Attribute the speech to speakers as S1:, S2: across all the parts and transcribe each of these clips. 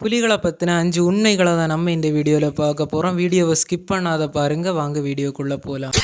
S1: புலிகளை பற்றின அஞ்சு உண்மைகளை தான் நம்ம இந்த வீடியோவில் பார்க்க போகிறோம் வீடியோவை ஸ்கிப் பண்ணாத பாருங்க. வாங்க வீடியோக்குள்ளே போகலாம்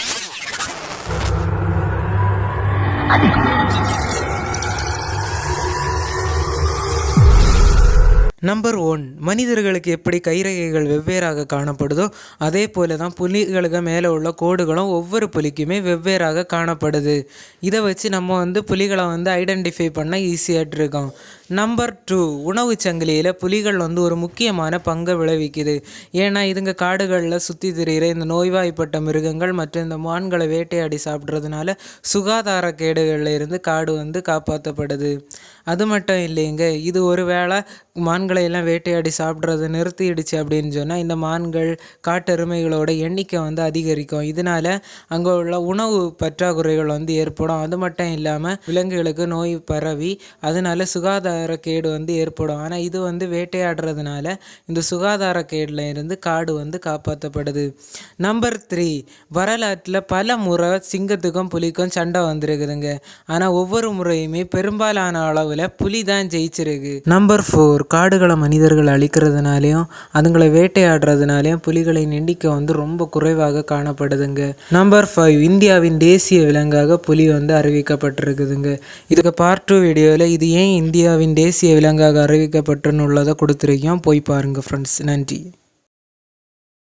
S1: நம்பர் ஒன் மனிதர்களுக்கு எப்படி கைரேகைகள் வெவ்வேறாக காணப்படுதோ அதே போல தான் புலிகளுக்கு மேலே உள்ள கோடுகளும் ஒவ்வொரு புலிக்குமே வெவ்வேறாக காணப்படுது. இதை வச்சு நம்ம வந்து புலிகளை வந்து ஐடென்டிஃபை பண்ண ஈஸியாக இருக்கோம். நம்பர் டூ உணவு சங்கிலியில் புலிகள் வந்து ஒரு முக்கியமான பங்கை விளைவிக்குது. ஏன்னா இதுங்க காடுகளில் சுற்றி திரிகிற இந்த நோய்வாய்ப்பட்ட மிருகங்கள் மற்றும் இந்த மான்களை வேட்டையாடி சாப்பிட்றதுனால சுகாதார கேடுகளில் இருந்து காடு வந்து காப்பாற்றப்படுது அது மட்டும் இல்லைங்க இது ஒரு வேளை மான்களை எல்லாம் வேட்டையாடி சாப்பிட்றத நிறுத்திடுச்சு அப்படின்னு சொன்னால் இந்த மான்கள் காட்டெருமைகளோட எண்ணிக்கை வந்து அதிகரிக்கும். இதனால் அங்கே உள்ள உணவு பற்றாக்குறைகள் வந்து ஏற்படும். அது மட்டும் இல்லாமல் விலங்குகளுக்கு நோய் பரவி அதனால சுகாதார கேடு வந்து ஏற்படும். ஆனால் இது வந்து வேட்டையாடுறதுனால இந்த சுகாதார கேடில் இருந்து காடு வந்து காப்பாற்றப்படுது நம்பர் த்ரீ வரலாற்றில் பல முறை சிங்கத்துக்கும் புலிக்கும் சண்டை வந்திருக்குதுங்க. ஆனால் ஒவ்வொரு முறையுமே பெரும்பாலான அளவில் புலி தான் ஜெயிச்சிருக்கு. நம்பர் ஃபோர் காடுகளை மனிதர்கள் அழிக்கிறதுனாலையும் அதுங்களை வேட்டையாடுறதுனாலையும் புலிகளின் எண்ணிக்கை வந்து ரொம்ப குறைவாக காணப்படுதுங்க. நம்பர் ஃபைவ் இந்தியாவின் தேசிய விலங்காக புலி வந்து அறிவிக்கப்பட்டிருக்குதுங்க. இதுக்கு பார்ட் டூ வீடியோவில் இது ஏன் இந்தியாவின் தேசிய விலங்காக அறிவிக்கப்பட்டுன்னு உள்ளதை கொடுத்துருக்கோம் போய் பாருங்கள் ஃப்ரெண்ட்ஸ் நன்றி.